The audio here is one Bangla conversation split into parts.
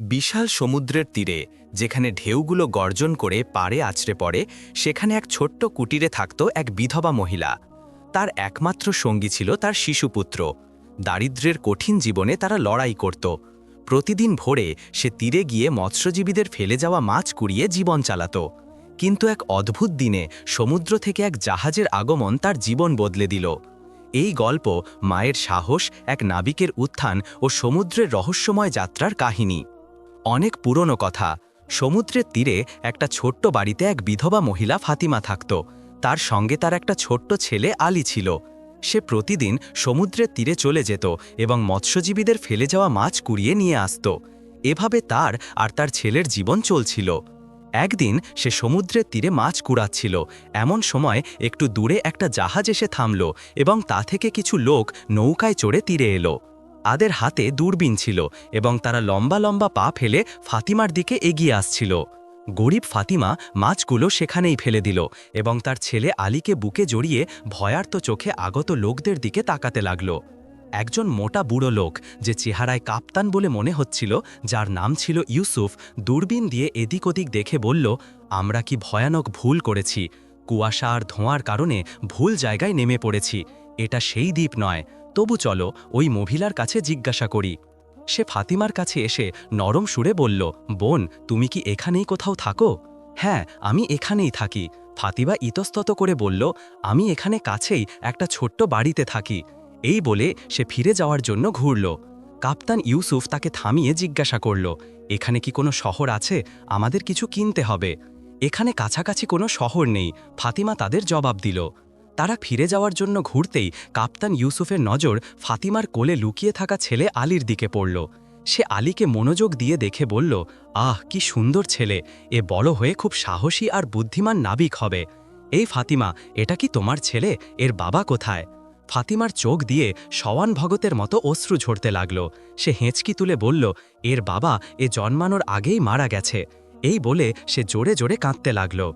বিশাল সমুদ্রের তীরে, যেখানে ঢেউগুলো গর্জন করে পাড়ে আছড়ে পড়ে, সেখানে এক ছোট্ট কুটিরে থাকত এক বিধবা মহিলা। তার একমাত্র সঙ্গী ছিল তার শিশুপুত্র। দারিদ্র্যের কঠিন জীবনে তারা লড়াই করত। প্রতিদিন ভোরে সে তীরে গিয়ে মৎস্যজীবীদের ফেলে যাওয়া মাছ কুড়িয়ে জীবন চালাত। কিন্তু এক অদ্ভুত দিনে সমুদ্র থেকে এক জাহাজের আগমন তার জীবন বদলে দিল। এই গল্প মায়ের সাহস, এক নাবিকের উত্থান ও সমুদ্রের রহস্যময় যাত্রার কাহিনী। অনেক পুরনো কথা। সমুদ্রের তীরে একটা ছোট্ট বাড়িতে এক বিধবা মহিলা ফাতিমা থাকত। তার সঙ্গে তার একটা ছোট্ট ছেলে আলী ছিল। সে প্রতিদিন সমুদ্রের তীরে চলে যেত এবং মৎস্যজীবীদের ফেলে যাওয়া মাছ কুড়িয়ে নিয়ে আসত। এভাবে তার আর তার ছেলের জীবন চলছিল। একদিন সে সমুদ্রের তীরে মাছ কুড়াচ্ছিল। এমন সময় একটু দূরে একটা জাহাজ এসে থামল এবং তা থেকে কিছু লোক নৌকায় চড়ে তীরে এলো। তাদের হাতে দূরবীন ছিল এবং তারা লম্বা লম্বা পা ফেলে ফাতিমার দিকে এগিয়ে আসছিল। গরিব ফাতিমা মাছগুলো সেখানেই ফেলে দিল এবং তার ছেলে আলীকে বুকে জড়িয়ে ভয়ার্ত চোখে আগত লোকদের দিকে তাকাতে লাগল। একজন মোটা বুড়ো লোক, যে চেহারায় কাপ্তান বলে মনে হচ্ছিল, যার নাম ছিল ইউসুফ, দূরবীন দিয়ে এদিক ওদিক দেখে বলল, আমরা কি ভয়ানক ভুল করেছি? কুয়াশা আর ধোঁয়ার কারণে ভুল জায়গায় নেমে পড়েছি। এটা সেই দ্বীপ নয়। তবু চলো ওই মহিলার কাছে জিজ্ঞাসা করি। সে ফাতিমার কাছে এসে নরম সুরে বলল, বোন, তুমি কি এখানেই কোথাও থাকো? হ্যাঁ আমি এখানেই থাকি। ফাতিমা ইতস্তত করে বলল, আমি এখানে কাছেই একটা ছোট্ট বাড়িতে থাকি। এই বলে সে ফিরে যাওয়ার জন্য ঘুরল। কাপ্তান ইউসুফ তাকে থামিয়ে জিজ্ঞাসা করল, এখানে কি কোনো শহর আছে? আমাদের কিছু কিনতে হবে। এখানে কাছাকাছি কোনো শহর নেই। ফাতিমা তাদের জবাব দিল তারা ফিরে যাওয়ার জন্য ঘুরতেই কাপ্তান ইউসুফের নজর ফাতিমার কোলে লুকিয়ে থাকা ছেলে আলীর দিকে পড়ল। সে আলীকে মনোযোগ দিয়ে দেখে বলল, আহ, কি সুন্দর ছেলে। এ বড় হয়ে খুব সাহসী আর বুদ্ধিমান নাবিক হবে। এই ফাতিমা, এটা কি তোমার ছেলে? এর বাবা কোথায়? ফাতিমার চোখ দিয়ে সওয়ান ভগতের মতো অশ্রু ঝরতে লাগল। সে হেঁচকি তুলে বলল, এর বাবা এ জন্মানোর আগেই মারা গেছে। এই বলে সে জোরে জোরে কাঁদতে লাগল।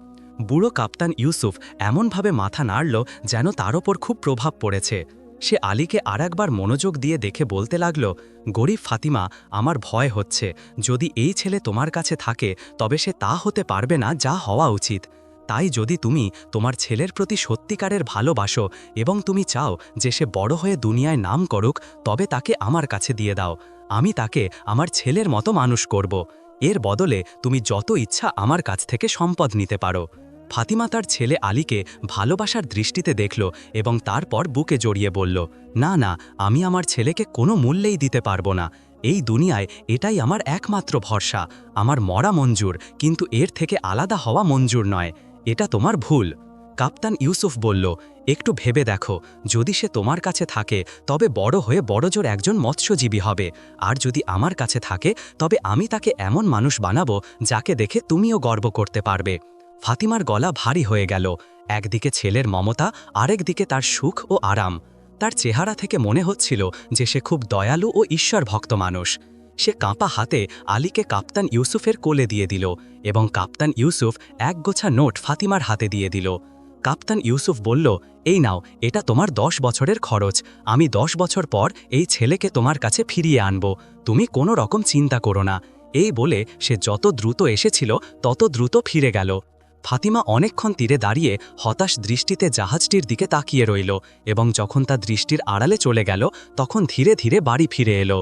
বুড়ো কাপ্তান ইউসুফ এমনভাবে মাথা নাড়ল যেন তার ওপর খুব প্রভাব পড়েছে। সে আলীকে আরেকবার মনোযোগ দিয়ে দেখে বলতে লাগল, গরিব ফাতিমা, আমার ভয় হচ্ছে। যদি এই ছেলে তোমার কাছে থাকে, তবে সে তা হতে পারবে না যা হওয়া উচিত। তাই যদি তুমি তোমার ছেলের প্রতি সত্যিকারের ভালোবাসো এবং তুমি চাও যে সে বড় হয়ে দুনিয়ায় নাম করুক, তবে তাকে আমার কাছে দিয়ে দাও। আমি তাকে আমার ছেলের মতো মানুষ করব। এর বদলে তুমি যত ইচ্ছা আমার কাছ থেকে সম্পদ নিতে পারো। ফাতিমা তার ছেলে আলীকে ভালোবাসার দৃষ্টিতে দেখল এবং তারপর বুকে জড়িয়ে বলল, না না, আমি আমার ছেলেকে কোনো মূল্যেই দিতে পারব না। এই দুনিয়ায় এটাই আমার একমাত্র ভরসা। আমার মরা মঞ্জুর, কিন্তু এর থেকে আলাদা হওয়া মঞ্জুর নয়। এটা তোমার ভুল। কাপ্তান ইউসুফ বলল, একটু ভেবে দেখো, যদি সে তোমার কাছে থাকে, তবে বড় হয়ে বড়জোর একজন মৎস্যজীবী হবে। আর যদি আমার কাছে থাকে, তবে আমি তাকে এমন মানুষ বানাবো যাকে দেখে তুমিও গর্ব করতে পারবে। ফাতিমার গলা ভারী হয়ে গেল। একদিকে ছেলের মমতা আরেক দিকে তার সুখ ও আরাম। তার চেহারা থেকে মনে হচ্ছিল যে সে খুব দয়ালু ও ঈশ্বর ভক্ত মানুষ। সে কাঁপা হাতে আলীকে কাপ্তান ইউসুফের কোলে দিয়ে দিল এবং কাপ্তান ইউসুফ এক গোছা নোট ফাতিমার হাতে দিয়ে দিল। কাপ্তান ইউসুফ বলল, এই নাও, এটা তোমার দশ বছরের খরচ। আমি দশ বছর পর এই ছেলেকে তোমার কাছে ফিরিয়ে আনব। তুমি কোনো রকম চিন্তা করো না। এই বলে সে যত দ্রুত এসেছিল, তত দ্রুত ফিরে গেল। ফাতিমা অনেকক্ষণ তীরে দাঁড়িয়ে হতাশ দৃষ্টিতে জাহাজটির দিকে তাকিয়ে রইল এবং যখন তা দৃষ্টির আড়ালে চলে গেল, তখন ধীরে ধীরে বাড়ি ফিরে এলো।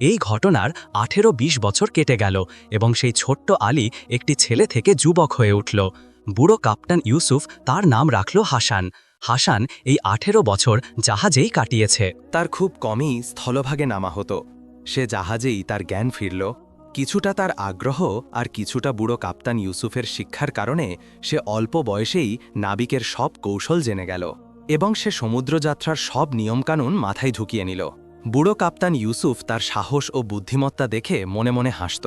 এই ঘটনার আঠেরো ২০ বছর কেটে গেল এবং সেই ছোট্ট আলী একটি ছেলে থেকে যুবক হয়ে উঠল। বুড়ো কাপ্তান ইউসুফ তার নাম রাখল হাসান। হাসান এই আঠেরো বছর জাহাজেই কাটিয়েছে। তার খুব কমই স্থলভাগে নামা হতো। সে জাহাজেই তার জ্ঞান ফিরল। কিছুটা তার আগ্রহ আর কিছুটা বুড়ো কাপ্তান ইউসুফের শিক্ষার কারণে সে অল্প বয়সেই নাবিকের সব কৌশল জেনে গেল এবং সে সমুদ্রযাত্রার সব নিয়মকানুন মাথায় ঢুকিয়ে নিল। বুড়ো কাপ্তান ইউসুফ তার সাহস ও বুদ্ধিমত্তা দেখে মনে মনে হাসত।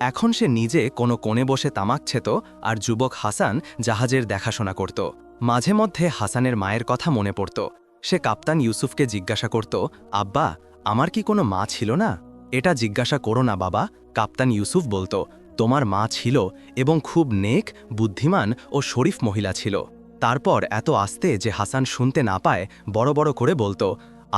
এখন সে নিজে কোনো কোণে বসে তামাকছেত আর যুবক হাসান জাহাজের দেখাশোনা করত। মাঝে মধ্যে হাসানের মায়ের কথা মনে পড়ত। সে কাপ্তান ইউসুফকে জিজ্ঞাসা করত, আব্বা, আমার কি কোনো মা ছিল না? এটা জিজ্ঞাসা করো না বাবা কাপ্তান ইউসুফ বলতো, তোমার মা ছিল এবং খুব নেক, বুদ্ধিমান ও শরীফ মহিলা ছিল। তারপর এত আস্তে যে হাসান শুনতে না পায়, বড় বড় করে বলতো,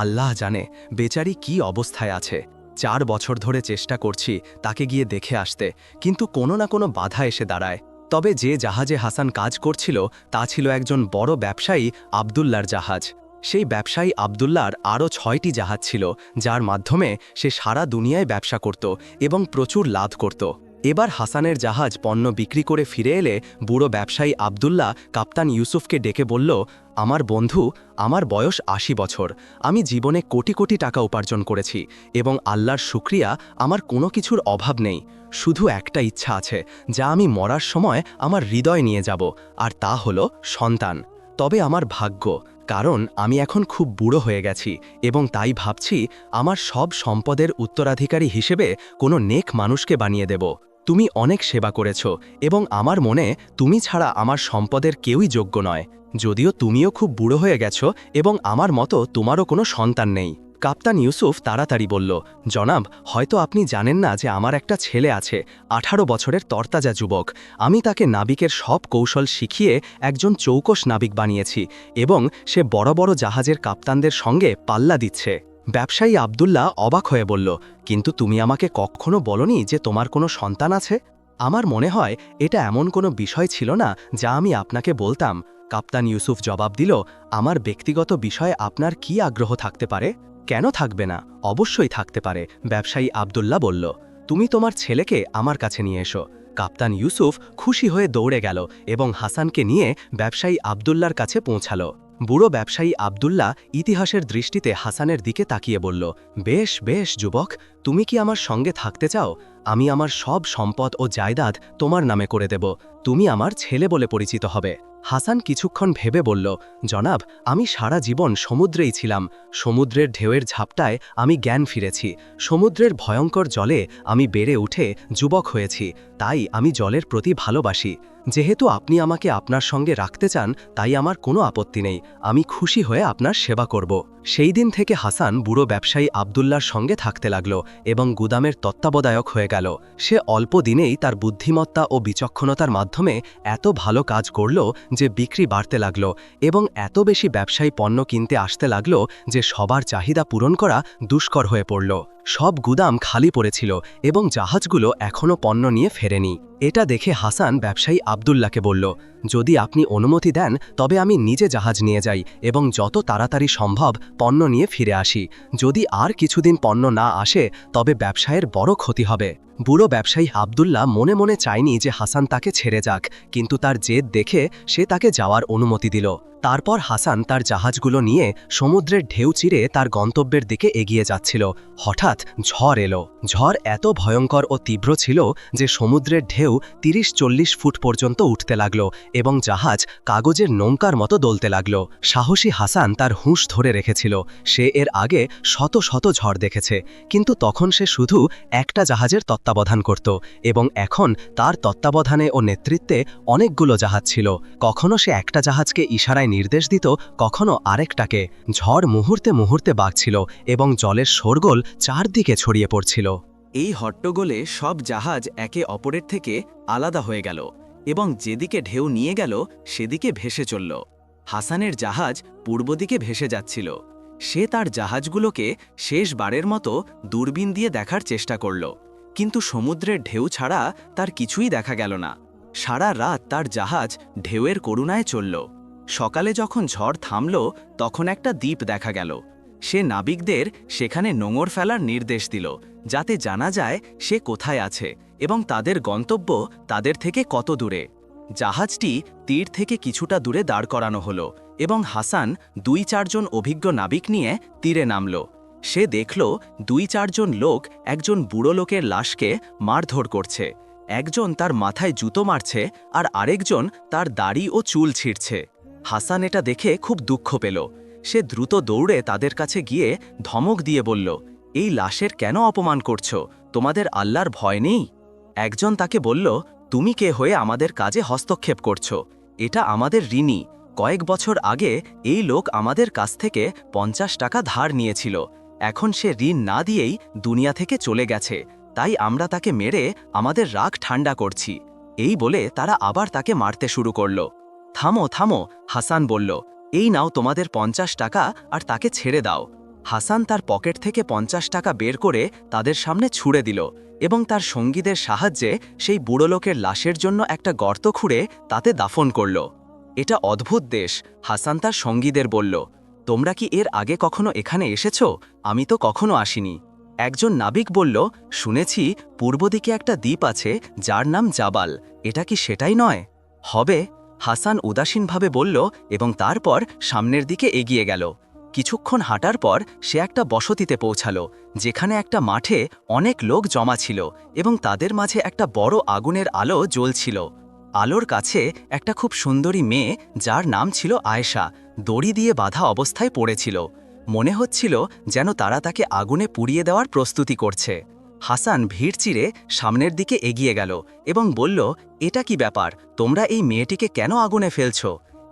আল্লাহ জানে, বেচারি কি অবস্থায় আছে। চার বছর ধরে চেষ্টা করছি তাকে গিয়ে দেখে আসতে, কিন্তু কোনো না কোনো বাধা এসে দাঁড়ায়। তবে যে জাহাজে হাসান কাজ করছিল, তা ছিল একজন বড় ব্যবসায়ী আবদুল্লার জাহাজ। সেই ব্যবসায়ী আবদুল্লার আরও ছয়টি জাহাজ ছিল, যার মাধ্যমে সে সারা দুনিয়ায় ব্যবসা করত এবং প্রচুর লাভ করত। এবার হাসানের জাহাজ পণ্য বিক্রি করে ফিরে এলে বুড়ো ব্যবসায়ী আবদুল্লাহ কাপ্তান ইউসুফকে ডেকে বলল, আমার বন্ধু, আমার বয়স আশি বছর, আমি জীবনে কোটি কোটি টাকা উপার্জন করেছি এবং আল্লাহর শুক্রিয়া, আমার কোনো কিছুর অভাব নেই। শুধু একটা ইচ্ছা আছে, যা আমি মরার সময় আমার হৃদয় নিয়ে যাব, আর তা হলো সন্তান। তবে আমার ভাগ্য, কারণ আমি এখন খুব বুড়ো হয়ে গেছি এবং তাই ভাবছি আমার সব সম্পদের উত্তরাধিকারী হিসেবে কোনো নেক মানুষকে বানিয়ে দেব। তুমি অনেক সেবা করেছ এবং আমার মনে তুমি ছাড়া আমার সম্পদের কেউই যোগ্য নয়। যদিও তুমিও খুব বুড়ো হয়ে গেছ এবং আমার মতো তোমারও কোনো সন্তান নেই। কাপ্তান ইউসুফ তাড়াতাড়ি বলল, জনাব, হয়তো আপনি জানেন না যে আমার একটা ছেলে আছে, আঠারো বছরের তরতাজা যুবক। আমি তাকে নাবিকের সব কৌশল শিখিয়ে একজন চৌকস নাবিক বানিয়েছি এবং সে বড় বড় জাহাজের কাপ্তানদের সঙ্গে পাল্লা দিচ্ছে। ব্যবসায়ী আবদুল্লাহ অবাক হয়ে বলল, কিন্তু তুমি আমাকে কখনো বলনি যে তোমার কোনো সন্তান আছে? আমার মনে হয় এটা এমন কোনো বিষয় ছিল না যা আমি আপনাকে বলতাম। কাপ্তান ইউসুফ জবাব দিল, আমার ব্যক্তিগত বিষয়ে আপনার কি আগ্রহ থাকতে পারে? কেন থাকবে না? অবশ্যই থাকতে পারে, ব্যবসায়ী আবদুল্লাহ বলল। তুমি তোমার ছেলেকে আমার কাছে নিয়ে এসো। কাপ্তান ইউসুফ খুশি হয়ে দৌড়ে গেল এবং হাসানকে নিয়ে ব্যবসায়ী আবদুল্লার কাছে পৌঁছালো। বুড়ো ব্যবসায়ী আবদুল্লাহ ইতিহাসের দৃষ্টিতে হাসানের দিকে তাকিয়ে বলল, বেশ বেশ, যুবক, তুমি কি আমার সঙ্গে থাকতে চাও? আমি আমার সব সম্পদ ও জায়দাদ তোমার নামে করে দেব। তুমি আমার ছেলে বলে পরিচিত হবে। হাসান কিছুক্ষণ ভেবে বলল, জনাব, আমি সারা জীবন সমুদ্রেই ছিলাম। সমুদ্রের ঢেউয়ের ঝাপটায় আমি জ্ঞান ফিরেছি। সমুদ্রের ভয়ঙ্কর জলে আমি বেড়ে উঠে যুবক হয়েছি। তাই আমি জলের প্রতি ভালোবাসি। যেহেতু আপনি আমাকে আপনার সঙ্গে রাখতে চান, তাই আমার কোনো আপত্তি নেই। আমি খুশি হয়ে আপনার সেবা করব। সেই দিন থেকে হাসান বুড়ো ব্যবসায়ী আবদুল্লার সঙ্গে থাকতে লাগল এবং গুদামের তত্ত্বাবধায়ক হয়ে গেল। সে অল্প দিনেই তার বুদ্ধিমত্তা ও বিচক্ষণতার মাধ্যমে এত ভালো কাজ করল যে বিক্রি বাড়তে লাগল এবং এত বেশি ব্যবসায়ী পণ্য কিনতে আসতে লাগল যে সবার চাহিদা পূরণ করা দুষ্কর হয়ে পড়ল। সব গুদাম খালি পড়েছিল এবং জাহাজগুলো এখনও পণ্য নিয়ে ফেরেনি। এটা দেখে হাসান ব্যবসায়ী আবদুল্লাকে বলল যদি আপনি অনুমতি দেন, তবে আমি নিজে জাহাজ নিয়ে যাই এবং যত তাড়াতাড়ি সম্ভব পণ্য নিয়ে ফিরে আসি। যদি আর কিছুদিন পণ্য না আসে, তবে ব্যবসায়ের বড় ক্ষতি হবে। বুড়ো ব্যবসায়ী আবদুল্লাহ মনে মনে চায়নি যে হাসান তাকে ছেড়ে যাক, কিন্তু তার জেদ দেখে সে তাকে যাওয়ার অনুমতি দিল। তারপর হাসান তার জাহাজগুলো নিয়ে সমুদ্রের ঢেউ চিরে তার গন্তব্যের দিকে এগিয়ে যাচ্ছিল। হঠাৎ ঝড় এলো। ঝড় এত ভয়ঙ্কর ও তীব্র ছিল যে সমুদ্রের ঢেউ তিরিশ চল্লিশ ফুট পর্যন্ত উঠতে লাগল এবং জাহাজ কাগজের নৌকার মতো দলতে লাগল। সাহসী হাসান তার হুঁশ ধরে রেখেছিল। সে এর আগে শত শত ঝড় দেখেছে, কিন্তু তখন সে শুধু একটা জাহাজের তত্ত্বাবধান করত এবং এখন তার তত্ত্বাবধানে ও নেতৃত্বে অনেকগুলো জাহাজ ছিল। কখনো সে একটা জাহাজকে ইশারায় নির্দেশ দিত, কখনো আরেকটাকে। ঝড় মুহূর্তে মুহূর্তে বাগছিল এবং জলের শোরগোল চারদিকে ছড়িয়ে পড়ছিল। এই হট্টগোলে সব জাহাজ একে অপরের থেকে আলাদা হয়ে গেল। এবং যেদিকে ঢেউ নিয়ে গেল, সেদিকে ভেসে চলল। হাসানের জাহাজ পূর্ব দিকে ভেসে যাচ্ছিল। সে তার জাহাজগুলোকে শেষবারের মতো দূরবীন দিয়ে দেখার চেষ্টা করল। কিন্তু সমুদ্রের ঢেউ ছাড়া তার কিছুই দেখা গেল না। সারা রাত তার জাহাজ ঢেউয়ের করুণায় চলল। সকালে যখন ঝড় থামল, তখন একটা দ্বীপ দেখা গেল। সে নাবিকদের সেখানে নোঙর ফেলার নির্দেশ দিল, যাতে জানা যায় সে কোথায় আছে। এবং তাদের গন্তব্য তাদের থেকে কত দূরে। জাহাজটি তীর থেকে কিছুটা দূরে দাঁড় করানো হলো এবং হাসান দুই চারজন অভিজ্ঞ নাবিক নিয়ে তীরে নামল। সে দেখল দুই চারজন লোক একজন বুড়ো লোকের লাশকে মারধর করছে। একজন তার মাথায় জুতো মারছে আর আরেকজন তার দাড়ি ও চুল ছিঁড়ছে। হাসান এটা দেখে খুব দুঃখ পেল। সে দ্রুত দৌড়ে তাদের কাছে গিয়ে ধমক দিয়ে বলল, এই লাশের কেন অপমান করছ? তোমাদের আল্লাহর ভয় নেই? একজন তাকে বলল, তুমি কে হয়ে আমাদের কাজে হস্তক্ষেপ করছ? এটা আমাদের ঋণী। কয়েক বছর আগে এই লোক আমাদের কাছ থেকে পঞ্চাশ টাকা ধার নিয়েছিল। এখন সে ঋণ না দিয়েই দুনিয়া থেকে চলে গেছে। তাই আমরা তাকে মেরে আমাদের রাগ ঠান্ডা করছি। এই বলে তারা আবার তাকে মারতে শুরু করল। থামো থামো, হাসান বলল, এই নাও তোমাদের পঞ্চাশ টাকা আর তাকে ছেড়ে দাও। হাসান তার পকেট থেকে পঞ্চাশ টাকা বের করে তাদের সামনে ছুড়ে দিল। এবং তার সঙ্গীদের সাহায্যে সেই বুড়ো লোকের লাশের জন্য একটা গর্ত খুঁড়ে তাতে দাফন করল। এটা অদ্ভুত দেশ, হাসান তার সঙ্গীদের বলল। তোমরা কি এর আগে কখনো এখানে এসেছ? আমি তো কখনো আসিনি। একজন নাবিক বলল, শুনেছি পূর্ব দিকে একটা দ্বীপ আছে, যার নাম জাবাল। এটা কি সেটাই নয়? হবে, হাসান উদাসীনভাবে বলল এবং তারপর সামনের দিকে এগিয়ে গেল। কিছুক্ষণ হাঁটার পর সে একটা বসতিতে পৌঁছালো, যেখানে একটা মাঠে অনেক লোক জমা ছিল এবং তাদের মাঝে একটা বড় আগুনের আলো জ্বলছিল। আলোর কাছে একটা খুব সুন্দরী মেয়ে, যার নাম ছিল আয়েশা, দড়ি দিয়ে বাধা অবস্থায় পড়েছিল। মনে হচ্ছিল যেন তারা তাকে আগুনে পুড়িয়ে দেওয়ার প্রস্তুতি করছে। হাসান ভিড় চিরে সামনের দিকে এগিয়ে গেল এবং বলল, এটা কি ব্যাপার? তোমরা এই মেয়েটিকে কেন আগুনে ফেলছ?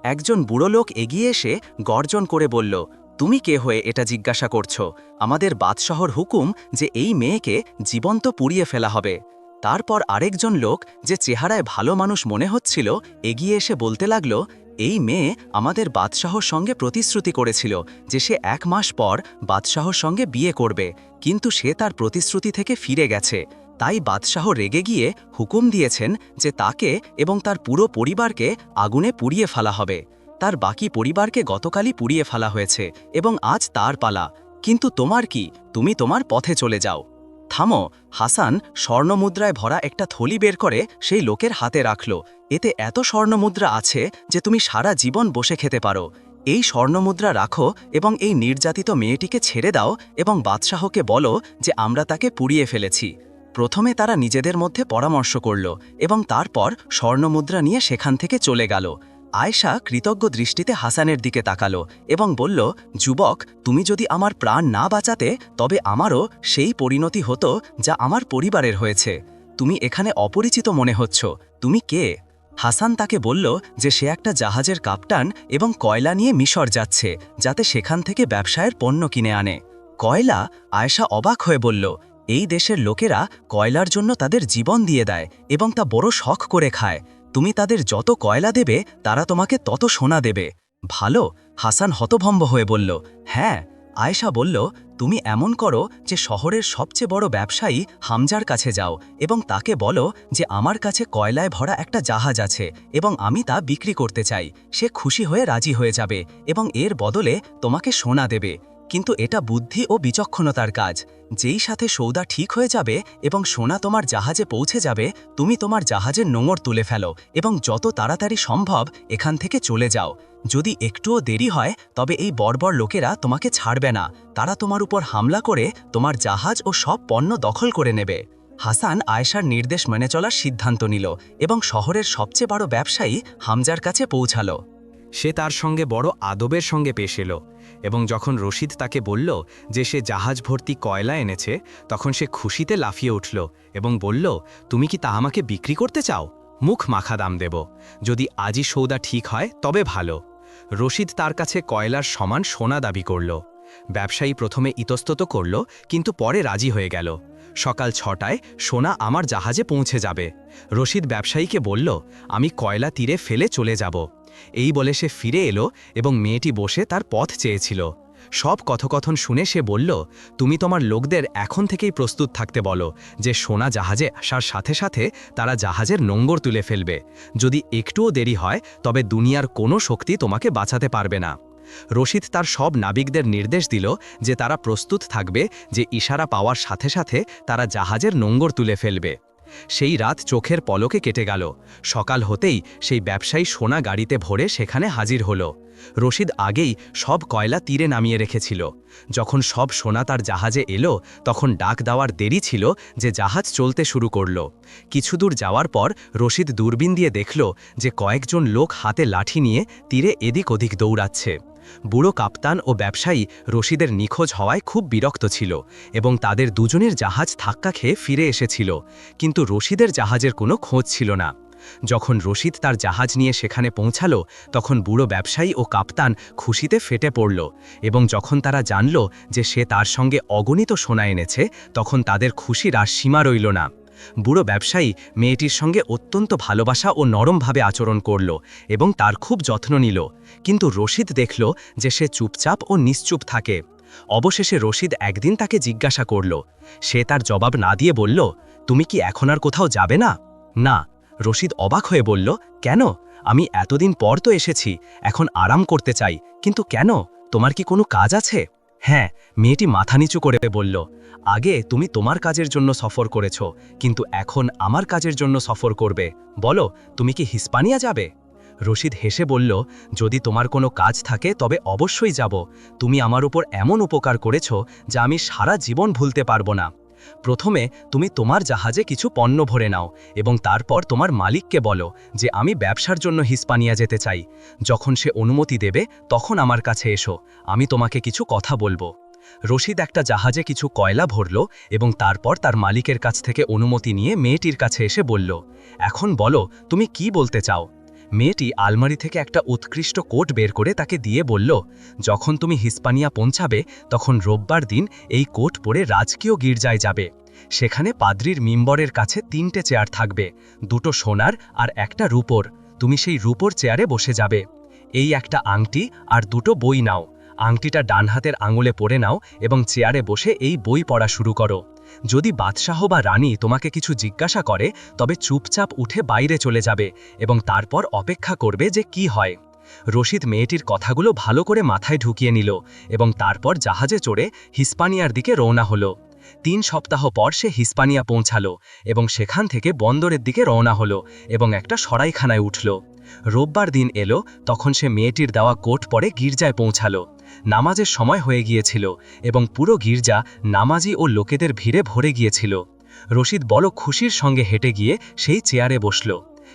একজন বুড়ো লোক এগিয়ে এসে গর্জন করে বলল তুমি কে হয়ে এটা জিজ্ঞাসা করছ? আমাদের বাদশাহর হুকুম যে এই মেয়েকে জীবন্ত পুড়িয়ে ফেলা হবে। তারপর আরেকজন লোক যে চেহারায় ভালো মানুষ মনে হচ্ছিল, এগিয়ে এসে বলতে লাগল, এই মেয়ে আমাদের বাদশাহর সঙ্গে প্রতিশ্রুতি করেছিল যে সে এক মাস পর বাদশাহর সঙ্গে বিয়ে করবে, কিন্তু সে তার প্রতিশ্রুতি থেকে ফিরে গেছে। তাই বাদশাহ রেগে গিয়ে হুকুম দিয়েছেন যে তাকে এবং তার পুরো পরিবারকে আগুনে পুড়িয়ে ফেলা হবে। তার বাকি পরিবারকে গতকালই পুড়িয়ে ফেলা হয়েছে এবং আজ তার পালা। কিন্তু তোমার কি? তুমি তোমার পথে চলে যাও। থামো। হাসান স্বর্ণমুদ্রায় ভরা একটা থলি বের করে সেই লোকের হাতে রাখল। এতে এত স্বর্ণমুদ্রা আছে যে তুমি সারা জীবন বসে খেতে পারো। এই স্বর্ণমুদ্রা রাখো এবং এই নির্যাতিত মেয়েটিকে ছেড়ে দাও এবং বাদশাহকে বলো যে আমরা তাকে পুড়িয়ে ফেলেছি। প্রথমে তারা নিজেদের মধ্যে পরামর্শ করল এবং তারপর স্বর্ণমুদ্রা নিয়ে সেখান থেকে চলে গেল। আয়েশা কৃতজ্ঞ দৃষ্টিতে হাসানের দিকে তাকালো এবং বলল, যুবক, তুমি যদি আমার প্রাণ না বাঁচাতে, তবে আমারও সেই পরিণতি হতো যা আমার পরিবারের হয়েছে। তুমি এখানে অপরিচিত মনে হচ্ছ। তুমি কে? হাসান তাকে বলল যে সে একটা জাহাজের কাপ্টান এবং কয়লা নিয়ে মিশর যাচ্ছে, যাতে সেখান থেকে ব্যবসায়ের পণ্য কিনে আনে। কয়লা? আয়েশা অবাক হয়ে বলল, এই দেশের লোকেরা কয়লার জন্য তাদের জীবন দিয়ে দেয় এবং তা বড় শখ করে খায়। তুমি তাদের যত কয়লা দেবে, তারা তোমাকে তত সোনা দেবে। ভালো, হাসান হতভম্ব হয়ে বলল হ্যাঁ। আয়েশা বলল, তুমি এমন করো যে শহরের সবচেয়ে বড় ব্যবসায়ী হামজার কাছে যাও এবং তাকে বলো যে আমার কাছে কয়লায় ভরা একটা জাহাজ আছে এবং আমি তা বিক্রি করতে চাই। সে খুশি হয়ে রাজি হয়ে যাবে এবং এর বদলে তোমাকে সোনা দেবে। কিন্তু এটা বুদ্ধি ও বিচক্ষণতার কাজ। যেই সাথে সৌদা ঠিক হয়ে যাবে এবং সোনা তোমার জাহাজে পৌঁছে যাবে, তুমি তোমার জাহাজের নোঙর তুলে ফেলো এবং যত তাড়াতাড়ি সম্ভব এখান থেকে চলে যাও। যদি একটুও দেরি হয়, তবে এই বর্বর লোকেরা তোমাকে ছাড়বে না। তারা তোমার উপর হামলা করে তোমার জাহাজ ও সব পণ্য দখল করে নেবে। হাসান আয়েশার নির্দেশ মেনে চলার সিদ্ধান্ত নিল এবং শহরের সবচেয়ে বড় ব্যবসায়ী হামজার কাছে পৌঁছালো। সে তার সঙ্গে বড় আদবের সঙ্গে পেশ এলো। এবং যখন রশিদ তাকে বলল যে সে জাহাজ ভর্তি কয়লা এনেছে, তখন সে খুশিতে লাফিয়ে উঠল এবং বলল, তুমি কি তা আমাকে বিক্রি করতে চাও? মুখ মাখা দাম দেব। যদি আজই সৌদা ঠিক হয়, তবে ভালো। রশিদ তার কাছে কয়লার সমান সোনা দাবি করল। ব্যবসায়ী প্রথমে ইতস্তত করল, কিন্তু পরে রাজি হয়ে গেল। সকাল ছটায় সোনা আমার জাহাজে পৌঁছে যাবে। রশিদ ব্যবসায়ীকে বলল, আমি কয়লা তীরে ফেলে চলে যাব। এই বলে সে ফিরে এলো এবং মেয়েটি বসে তার পথ চেয়েছিল। সব কথোকথন শুনে সে বলল, তুমি তোমার লোকদের এখন থেকেই প্রস্তুত থাকতে বলো যে সোনা জাহাজে আসার সাথে সাথে তারা জাহাজের নোঙ্গর তুলে ফেলবে। যদি একটুও দেরি হয়, তবে দুনিয়ার কোনো শক্তি তোমাকে বাঁচাতে পারবে না। রশিদ তার সব নাবিকদের নির্দেশ দিল যে তারা প্রস্তুত থাকবে যে ইশারা পাওয়ার সাথে সাথে তারা জাহাজের নোঙ্গর তুলে ফেলবে। সেই রাত চোখের পলকে কেটে গেল। সকাল হতেই সেই ব্যবসায়ী সোনা গাড়িতে ভরে সেখানে হাজির হল। রশিদ আগেই সব কয়লা তীরে নামিয়ে রেখেছিল। যখন সব সোনা তার জাহাজে এলো, তখন ডাক দেওয়ার দেরি ছিল যে জাহাজ চলতে শুরু করল। কিছুদূর যাওয়ার পর রশিদ দূরবীন দিয়ে দেখল যে কয়েকজন লোক হাতে লাঠি নিয়ে তীরে এদিক ওদিক দৌড়াচ্ছে। বুড়ো কাপ্তান ও ব্যবসায়ী রশিদের নিখোঁজ হওয়ায় খুব বিরক্ত ছিল এবং তাদের দুজনের জাহাজ ধাক্কা খেয়ে ফিরে এসেছিল, কিন্তু রশিদের জাহাজের কোনো খোঁজ ছিল না। যখন রশিদ তার জাহাজ নিয়ে সেখানে পৌঁছাল, তখন বুড়ো ব্যবসায়ী ও কাপ্তান খুশিতে ফেটে পড়ল এবং যখন তারা জানল যে সে তার সঙ্গে অগণিত সোনা এনেছে, তখন তাদের খুশির আর সীমা রইল না। বুড়ো ব্যবসায়ী মেয়েটির সঙ্গে অত্যন্ত ভালোবাসা ও নরমভাবে আচরণ করল এবং তার খুব যত্ন নিল। কিন্তু রশিদ দেখল যে সে চুপচাপ ও নিশ্চুপ থাকে। অবশেষে রশিদ একদিন তাকে জিজ্ঞাসা করল। সে তার জবাব না দিয়ে বলল, তুমি কি এখন আর কোথাও যাবে না? না। রশিদ অবাক হয়ে বলল, কেন? আমি এতদিন পর তো এসেছি, এখন আরাম করতে চাই, কিন্তু কেন? তোমার কি কোনো কাজ আছে? হ্যাঁ মেয়েটি মাথা নিচু করে বলল, আগে তুমি তোমার কাজের জন্য সফর করেছ, কিন্তু এখন আমার কাজের জন্য সফর করবে। বলো, তুমি কি হিস্পানিয়া যাবে? রশিদ হেসে বলল, যদি তোমার কোনো কাজ থাকে, তবে অবশ্যই যাব। তুমি আমার উপর এমন উপকার করেছ, যা আমি সারা জীবন ভুলতে পারব না। প্রথমে তুমি তোমার জাহাজে কিছু পণ্য ভরে নাও এবং তারপর তোমার মালিককে বলো যে আমি ব্যবসার জন্য হিসপানিয়া যেতে চাই। যখন সে অনুমতি দেবে, তখন আমার কাছে এসো, আমি তোমাকে কিছু কথা বলব। রশিদ একটা জাহাজে কিছু কয়লা ভরল এবং তারপর তার মালিকের কাছ থেকে অনুমতি নিয়ে মেয়েটির কাছে এসে বলল, এখন বলো, তুমি কি বলতে চাও? মেয়েটি আলমারি থেকে একটা উৎকৃষ্ট কোট বের করে তাকে দিয়ে বলল, যখন তুমি হিসপানিয়া পৌঁছাবে, তখন রোববার দিন এই কোট পরে রাজকীয় গির্জায় যাবে। সেখানে পাদ্রির মিম্বরের কাছে তিনটে চেয়ার থাকবে, দুটো সোনার আর একটা রূপোর। তুমি সেই রূপোর চেয়ারে বসে যাবে। এই একটা আংটি আর দুটো বই নাও। আংটিটা ডান হাতের আঙুলে পরে নাও এবং চেয়ারে বসে এই বই পড়া শুরু করো। যদি বাদশাহ বা রানী তোমাকে কিছু জিজ্ঞাসা করে, তবে চুপচাপ উঠে বাইরে চলে যাবে এবং তারপর অপেক্ষা করবে যে কি হয়। রশিদ মেয়েটির কথাগুলো ভালো করে মাথায় ঢুকিয়ে নিল এবং তারপর জাহাজে চড়ে হিসপানিয়ার দিকে রওনা হলো। তিন সপ্তাহ পর সে হিসপানিয়া পৌঁছালো এবং সেখান থেকে বন্দরের দিকে রওনা হলো এবং একটা সরাইখানায় উঠল। রোববার দিন এলো, তখন সে মেয়েটির দেওয়া কোট পরে গির্জায় পৌঁছালো। নামাজের সময় হয়ে গিয়েছিল এবং পুরো গির্জা নামাজি ও লোকেদের ভিড়ে ভরে গিয়েছিল। রশিদ বড় খুশির সঙ্গে হেঁটে গিয়ে সেই চেয়ারে বসল।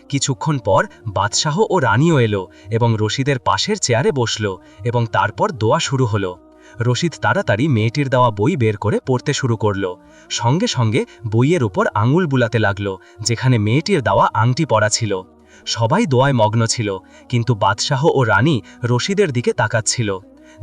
কিছুক্ষণ পর বাদশাহ ও রানীও এলো এবং রশিদের পাশের চেয়ারে বসল এবং তারপর দোয়া শুরু হলো। রশিদ তাড়াতাড়ি মেয়েটির দেওয়া বই বের করে পড়তে শুরু করল। সঙ্গে সঙ্গে বইয়ের উপর আঙুল বুলাতে লাগল, যেখানে মেয়েটির দেওয়া আংটি পরা ছিল। সবাই দোয়ায় মগ্ন ছিল, কিন্তু বাদশাহ ও রানী রশিদের দিকে তাকাচ্ছিল।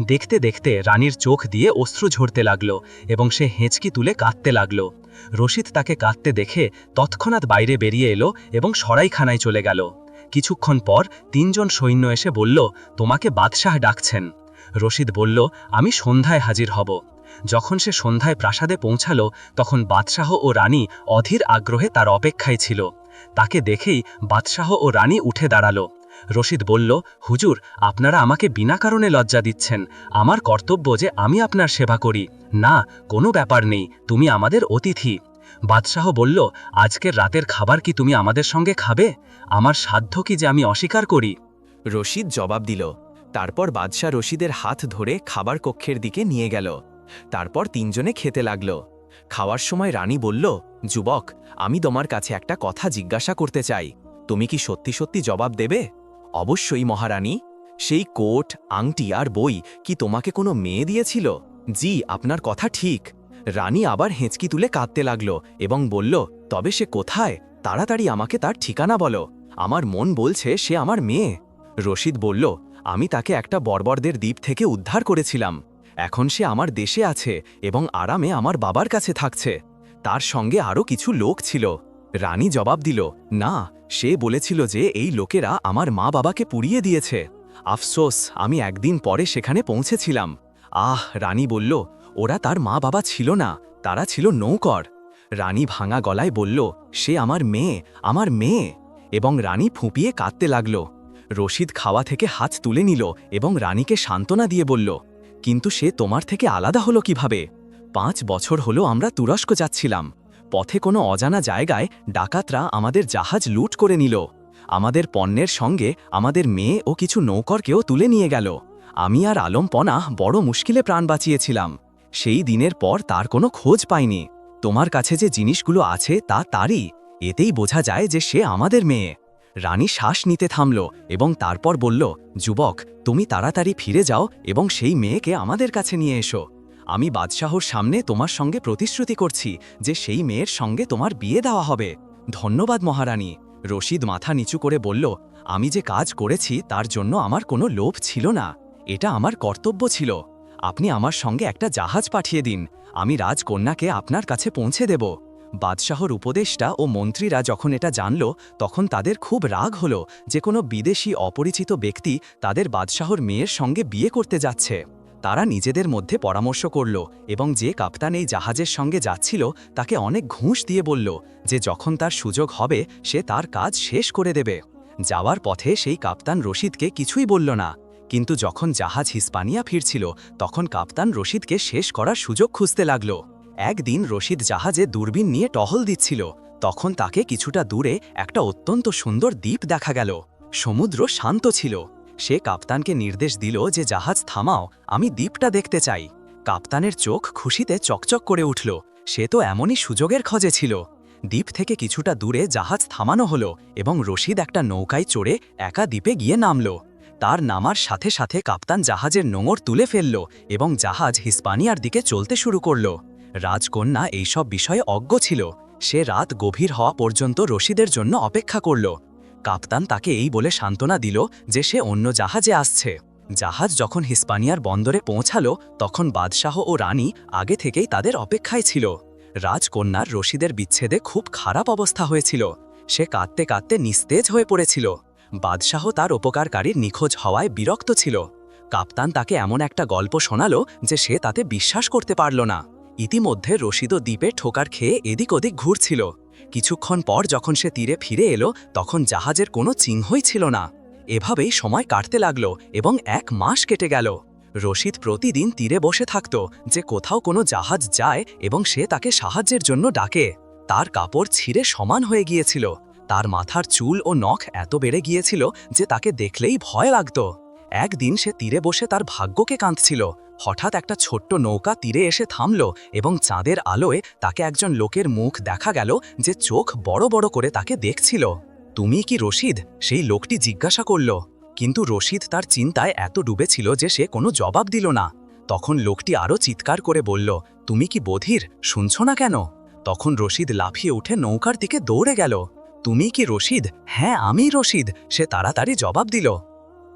দেখতে দেখতে রানীর চোখ দিয়ে অশ্রু ঝরতে লাগল এবং সে হেঁচকি তুলে কাঁদতে লাগল। রশিদ তাকে কাঁদতে দেখে তৎক্ষণাৎ বাইরে বেরিয়ে এলো এবং সরাইখানায় চলে গেল। কিছুক্ষণ পর তিনজন সৈন্য এসে বলল, তোমাকে বাদশাহ ডাকছেন। রশিদ বলল, আমি সন্ধ্যায় হাজির হব। যখন সে সন্ধ্যায় প্রাসাদে পৌঁছালো, তখন বাদশাহ ও রানী অধীর আগ্রহে তার অপেক্ষায় ছিল। তাকে দেখেই বাদশাহ ও রানী উঠে দাঁড়াল। রশিদ বলল, হুজুর, আপনারা আমাকে বিনা কারণে লজ্জা দিচ্ছেন। আমার কর্তব্য যে আমি আপনার সেবা করি। না, কোনো ব্যাপার নেই, তুমি আমাদের অতিথি। বাদশাহ বলল, আজকের রাতের খাবার কি তুমি আমাদের সঙ্গে খাবে? আমার সাধ্য কি যে আমি অস্বীকার করি? রশিদ জবাব দিল, তারপর বাদশাহ রশিদের হাত ধরে খাবার কক্ষের দিকে নিয়ে গেল। তারপর তিনজনে খেতে লাগল। খাওয়ার সময় রানী বলল, যুবক, আমি তোমার কাছে একটা কথা জিজ্ঞাসা করতে চাই। তুমি কি সত্যি সত্যি জবাব দেবে? অবশ্যই মহারানী, সেই কোট, আংটি আর বই কি তোমাকে কোনো মেয়ে দিয়েছিল? জি, আপনার কথা ঠিক। রানী আবার হেঁচকি তুলে কাঁদতে লাগল এবং বলল, তবে সে কোথায়? তাড়াতাড়ি আমাকে তার ঠিকানা বলো। আমার মন বলছে সে আমার মেয়ে। রশিদ বলল, আমি তাকে একটা বর্বরদের দ্বীপ থেকে উদ্ধার করেছিলাম। এখন সে আমার দেশে আছে এবং আরামে আমার বাবার কাছে থাকছে। তার সঙ্গে আরও কিছু লোক ছিল। রানী জবাব দিল, না, সে বলেছিল যে এই লোকেরা আমার মা বাবাকে পুড়িয়ে দিয়েছে। আফসোস, আমি একদিন পরে সেখানে পৌঁছেছিলাম। আহ, রানী বলল, ওরা তার মা বাবা ছিল না, তারা ছিল নৌকর। রানী ভাঙা গলায় বলল, সে আমার মেয়ে আমার মেয়ে। এবং রানী ফুঁপিয়ে কাঁদতে লাগল। রশিদ খাওয়া থেকে হাত তুলে নিল এবং রানীকে সান্ত্বনা দিয়ে বলল, কিন্তু সে তোমার থেকে আলাদা হলো কীভাবে? পাঁচ বছর হলো আমরা তুরস্ক যাচ্ছিলাম। পথে কোনো অজানা জায়গায় ডাকাতরা আমাদের জাহাজ লুট করে নিল। আমাদের পণ্যের সঙ্গে আমাদের মেয়ে ও কিছু নৌকরকেও তুলে নিয়ে গেল। আমি আর আলমপনা বড় মুশকিলে প্রাণ বাঁচিয়েছিলাম। সেই দিনের পর তার কোনো খোঁজ পাইনি। তোমার কাছে যে জিনিসগুলো আছে তা তারই। এতেই বোঝা যায় যে সে আমাদের মেয়ে। রানী শ্বাস নিতে থামল এবং তারপর বলল, যুবক, তুমি তাড়াতাড়ি ফিরে যাও এবং সেই মেয়েকে আমাদের কাছে নিয়ে এসো। আমি বাদশাহর সামনে তোমার সঙ্গে প্রতিশ্রুতি করছি যে সেই মেয়ের সঙ্গে তোমার বিয়ে দেওয়া হবে। ধন্যবাদ মহারানী। রশিদ মাথা নিচু করে বলল, আমি যে কাজ করেছি তার জন্য আমার কোনো লোভ ছিল না। এটা আমার কর্তব্য ছিল। আপনি আমার সঙ্গে একটা জাহাজ পাঠিয়ে দিন। আমি রাজকন্যাকে আপনার কাছে পৌঁছে দেব। বাদশাহর উপদেষ্টা ও মন্ত্রীরা যখন এটা জানল, তখন তাদের খুব রাগ হল যে কোনো বিদেশি অপরিচিত ব্যক্তি তাদের বাদশাহর মেয়ের সঙ্গে বিয়ে করতে যাচ্ছে। তারা নিজেদের মধ্যে পরামর্শ করল এবং যে কাপ্তান এই জাহাজের সঙ্গে যাচ্ছিল তাকে অনেক ঘুষ দিয়ে বলল যে যখন তার সুযোগ হবে সে তার কাজ শেষ করে দেবে। যাওয়ার পথে সেই কাপ্তান রশিদকে কিছুই বলল না। কিন্তু যখন জাহাজ হিসপানিয়া ফিরছিল, তখন কাপ্তান রশিদকে শেষ করার সুযোগ খুঁজতে লাগল। একদিন রশিদ জাহাজে দূরবীন নিয়ে টহল দিচ্ছিল। তখন তাকে কিছুটা দূরে একটা অত্যন্ত সুন্দর দ্বীপ দেখা গেল। সমুদ্র শান্ত ছিল। সে কাপ্তানকে নির্দেশ দিল যে জাহাজ থামাও, আমি দ্বীপটা দেখতে চাই। কাপ্তানের চোখ খুশিতে চকচক করে উঠল। সে তো এমনই সুযোগের খোঁজে ছিল। দ্বীপ থেকে কিছুটা দূরে জাহাজ থামানো হলো এবং রশিদ একটা নৌকায় চড়ে একা দ্বীপে গিয়ে নামল। তার নামার সাথে সাথে কাপ্তান জাহাজের নোঙর তুলে ফেলল এবং জাহাজ হিসপানিয়ার দিকে চলতে শুরু করল। রাজকন্যা এইসব বিষয়ে অজ্ঞ ছিল। সে রাত গভীর হওয়া পর্যন্ত রশিদের জন্য অপেক্ষা করল। কাপ্তান তাকে এই বলে সান্ত্বনা দিল যে সে অন্য জাহাজে আসছে। জাহাজ যখন হিসপানিয়ার বন্দরে পৌঁছালো, তখন বাদশাহ ও রানী আগে থেকেই তাদের অপেক্ষায় ছিল। রাজকন্যার রশিদের বিচ্ছেদে খুব খারাপ অবস্থা হয়েছিল। সে কাঁদতে কাঁদতে নিস্তেজ হয়ে পড়েছিল। বাদশাহ তার উপকারকারীর নিখোঁজ হওয়ায় বিরক্ত ছিল। কাপ্তান তাকে এমন একটা গল্প শোনালো যে সে তাতে বিশ্বাস করতে পারল না। ইতিমধ্যে রশিদও দ্বীপে ঠোকার খেয়ে এদিক ওদিক ঘুরছিল। কিছুক্ষণ পর যখন সে তীরে ফিরে এলো, তখন জাহাজের কোনো চিহ্নই ছিল না। এভাবেই সময় কাটতে লাগল এবং এক মাস কেটে গেল। রশিদ প্রতিদিন তীরে বসে থাকত যে কোথাও কোনো জাহাজ যায় এবং সে তাকে সাহায্যের জন্য ডাকে। তার কাপড় ছিঁড়ে সমান হয়ে গিয়েছিল। তার মাথার চুল ও নখ এত বেড়ে গিয়েছিল যে তাকে দেখলেই ভয় লাগত। একদিন সে তীরে বসে তার ভাগ্যকে কাঁদছিল। হঠাৎ একটা ছোট্ট নৌকা তীরে এসে থামল এবং চাঁদের আলোয় তাকে একজন লোকের মুখ দেখা গেল যে চোখ বড় বড় করে তাকে দেখছিল। তুমি কি রশিদ? সেই লোকটি জিজ্ঞাসা করল। কিন্তু রশিদ তার চিন্তায় এত ডুবেছিল যে সে কোনো জবাব দিল না। তখন লোকটি আরও চিৎকার করে বলল, তুমি কি বধির? শুনছ না কেন? তখন রশিদ লাফিয়ে উঠে নৌকার দিকে দৌড়ে গেল। তুমি কি রশিদ? হ্যাঁ আমি রশিদ। সে তাড়াতাড়ি জবাব দিল।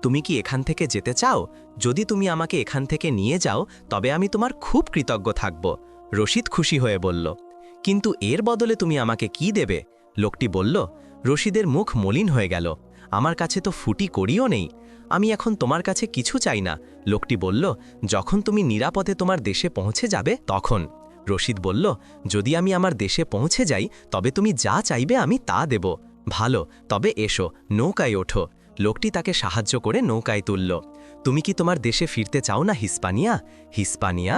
তুমি কি এখান থেকে যেতে চাও? যদি তুমি আমাকে এখান থেকে নিয়ে যাও, তবে আমি তোমার খুব কৃতজ্ঞ থাকব, রশিদ খুশি হয়ে বলল। কিন্তু এর বদলে তুমি আমাকে কি দেবে? লোকটি বলল, রশিদের মুখ মলিন হয়ে গেল, আমার কাছে তো ফুটি করিও নেই, আমি এখন তোমার কাছে কিছু চাই না। লোকটি বলল, যখন তুমি নিরাপদে তোমার দেশে পৌঁছে যাবে, তখন। রশিদ বলল, যদি আমি আমার দেশে পৌঁছে যাই, তবে তুমি যা চাইবে আমি তা দেব। ভালো, তবে এসো, নৌকায় ওঠো। লোকটি তাকে সাহায্য করে নৌকায় তুলল। তুমি কি তোমার দেশে ফিরতে চাও না, হিসপানিয়া? হিসপানিয়া?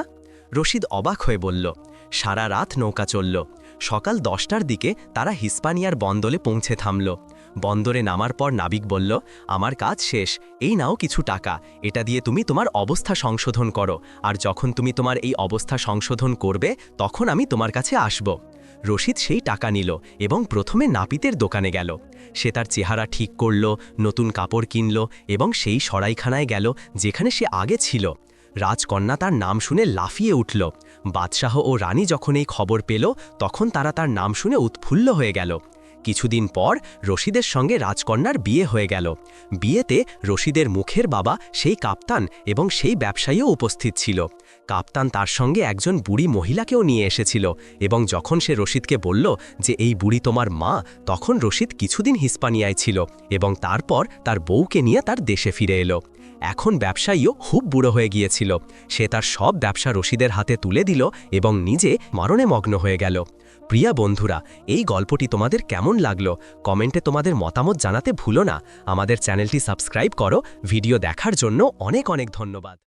রশিদ অবাক হয়ে বলল, সারা রাত নৌকা চলল। সকাল দশটার দিকে তারা হিসপানিয়ার বন্দরে পৌঁছে থামল। বন্দরে নামার পর নাবিক বলল, আমার কাজ শেষ, এই নাও কিছু টাকা। এটা দিয়ে তুমি তোমার অবস্থা সংশোধন করো। আর যখন তুমি তোমার এই অবস্থা সংশোধন করবে, তখন আমি তোমার কাছে আসব। রশিদ সেই টাকা নিল এবং প্রথমে নাপিতের দোকানে গেল। সে তার চেহারা ঠিক করল, নতুন কাপড় কিনল এবং সেই সরাইখানায় গেল যেখানে সে আগে ছিল। রাজকন্যা তার নাম শুনে লাফিয়ে উঠল। বাদশাহ ও রানী যখন এই খবর পেল, তখন তারা তার নাম শুনে উৎফুল্ল হয়ে গেল। কিছুদিন পর রশিদের সঙ্গে রাজকন্যার বিয়ে হয়ে গেল। বিয়েতে রশিদের মুখের বাবা সেই কাপ্তান এবং সেই ব্যবসায়ীও উপস্থিত ছিল। কাপ্তান তার সঙ্গে একজন বুড়ি মহিলাকেও নিয়ে এসেছিল এবং যখন সে রশিদকে বলল যে এই বুড়ি তোমার মা, তখন রশিদ কিছুদিন হিসপানিয়ায় ছিল এবং তারপর তার বউকে নিয়ে তার দেশে ফিরে এলো। এখন ব্যবসায়ীও খুব বুড়ো হয়ে গিয়েছিল। সে তার সব ব্যবসা রশিদের হাতে তুলে দিল এবং নিজে মরণে মগ্ন হয়ে গেল। প্রিয়া বন্ধুরা, এই গল্পটি তোমাদের কেমন লাগল? কমেন্টে তোমাদের মতামত জানাতে ভুলো না। আমাদের চ্যানেলটি সাবস্ক্রাইব করো। ভিডিও দেখার জন্য অনেক অনেক ধন্যবাদ।